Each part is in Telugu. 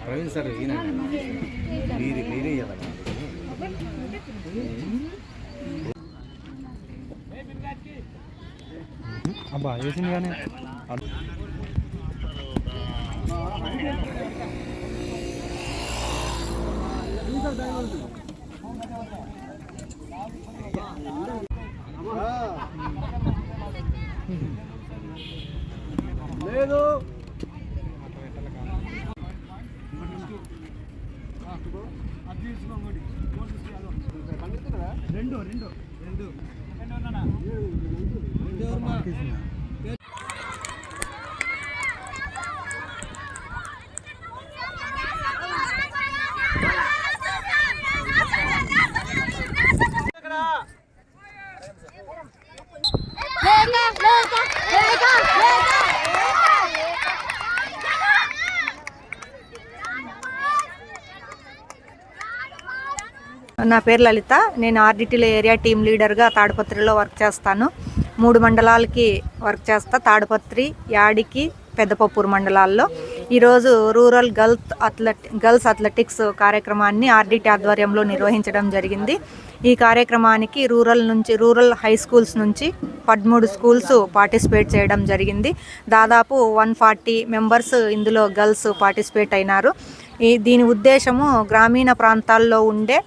ప్రవీణ్ సార్ ఈయన. మీరు మీరే కదా అబ్బా వేసింది కానీ లేదు రెండు రెండు రెండు లేక లేక లేక నా పేరు లలిత. నేను ఆర్డిటీలో ఏరియా టీమ్ లీడర్గా తాడిపత్రిలో వర్క్ చేస్తాను. మూడు మండలాలకి వర్క్ చేస్తా. తాడిపత్రి యాడికి పెద్దపప్పూరు మండలాల్లో. ఈరోజు rural girls athlete girls athletics కార్యక్రమాన్ని ఆర్డిటి ఆధ్వర్యంలో నిర్వహించడం జరిగింది. ఈ కార్యక్రమానికి రూరల్ నుంచి రూరల్ హై స్కూల్స్ నుంచి పదమూడు స్కూల్స్ పార్టిసిపేట్ చేయడం జరిగింది. దాదాపు వన్ ఫార్టీ మెంబర్స్ ఇందులో గర్ల్స్ పార్టిసిపేట్ అయినారు. ఈ దీని ఉద్దేశము గ్రామీణ ప్రాంతాల్లో ఉండే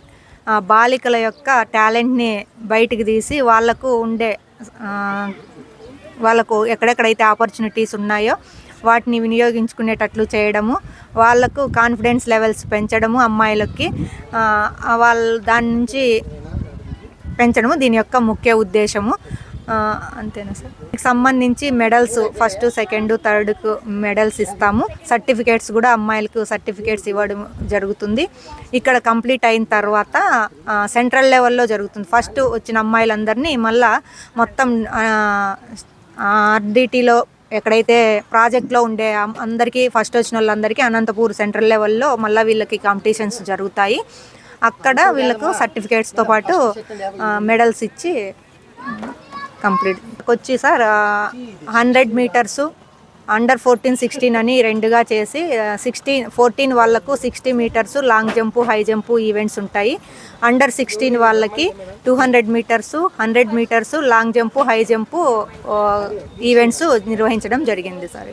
బాలికల యొక్క టాలెంట్ని బయటికి తీసి వాళ్ళకు ఉండే వాళ్ళకు ఎక్కడెక్కడైతే ఆపర్చునిటీస్ ఉన్నాయో వాటిని వినియోగించుకునేటట్లు చేయడము వాళ్ళకు కాన్ఫిడెన్స్ లెవెల్స్ పెంచడము అమ్మాయిలకి వాళ్ళ దాని నుంచి పెంచడము దీని యొక్క ముఖ్య ఉద్దేశము. అంతేనా సార్? సంబంధించి మెడల్స్ ఫస్ట్ సెకండ్ థర్డ్కు మెడల్స్ ఇస్తాము. సర్టిఫికేట్స్ కూడా అమ్మాయిలకు సర్టిఫికేట్స్ ఇవ్వడం జరుగుతుంది. ఇక్కడ కంప్లీట్ అయిన తర్వాత సెంట్రల్ లెవెల్లో జరుగుతుంది. ఫస్ట్ వచ్చిన అమ్మాయిలందరినీ మళ్ళా మొత్తం ఆర్డిటీలో ఎక్కడైతే ప్రాజెక్ట్లో ఉండే అందరికీ ఫస్ట్ వచ్చిన వాళ్ళందరికీ అనంతపూర్ సెంట్రల్ లెవెల్లో మళ్ళీ వీళ్ళకి కాంపిటీషన్స్ జరుగుతాయి. అక్కడ వీళ్ళకు సర్టిఫికేట్స్తో పాటు మెడల్స్ ఇచ్చి కంప్లీట్. వచ్చి sir hundred metres under fourteen sixteen అని రెండుగా చేసి సిక్స్టీన్ ఫోర్టీన్ వాళ్ళకు sixty metres long jump high jump events ఉంటాయి. అండర్ సిక్స్టీన్ వాళ్ళకి two hundred metres hundred metres long jump high jump events నిర్వహించడం జరిగింది సార్.